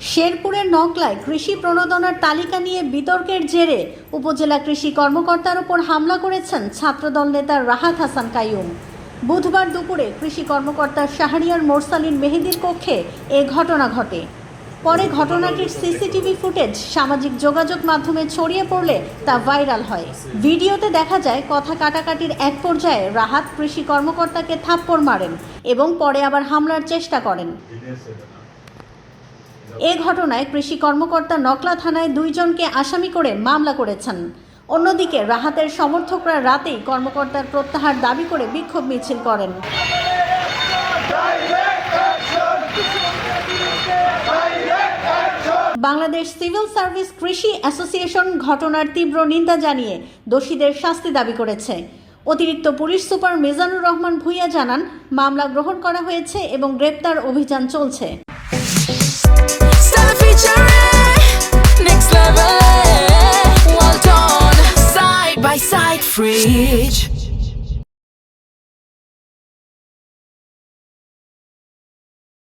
শেরপুরের নকলায় কৃষি প্রণোদনার তালিকা নিয়ে বিতর্কের জেরে উপজেলা কৃষি কর্মকর্তার উপর হামলা করেছেন ছাত্রদল নেতা রাহাত হাসান কাইয়ুম। বুধবার দুপুরে কৃষি কর্মকর্তা শাহরিয়ার মোরসালিন মেহেদির কক্ষে এ ঘটনা ঘটে। পরে ঘটনাটির সিসিটিভি ফুটেজ সামাজিক যোগাযোগ মাধ্যমে ছড়িয়ে পড়লে তা ভাইরাল হয়। ভিডিওতে দেখা যায়, কথা কাটাকাটির এক পর্যায়ে রাহাত কৃষি কর্মকর্তাকে থাপ্পড় মারেন এবং পরে আবার হামলার চেষ্টা করেন। এ ঘটনায় কৃষি কর্মকর্তা নকলা থানায় দুইজনকে আসামি করে মামলা করেছেন। অন্যদিকে রাহাতের সমর্থকরা রাতেই কর্মকর্তার প্রত্যাহার দাবি করে বিক্ষোভ মিছিল করেন। বাংলাদেশ সিভিল সার্ভিস কৃষি অ্যাসোসিয়েশন ঘটনার তীব্র নিন্দা জানিয়ে দোষীদের শাস্তি দাবি করেছে। অতিরিক্ত পুলিশ সুপার মিজানুর রহমান ভূঁইয়া জানান, মামলা গ্রহণ করা হয়েছে এবং গ্রেপ্তার অভিযান চলছে। Side by side, fridge.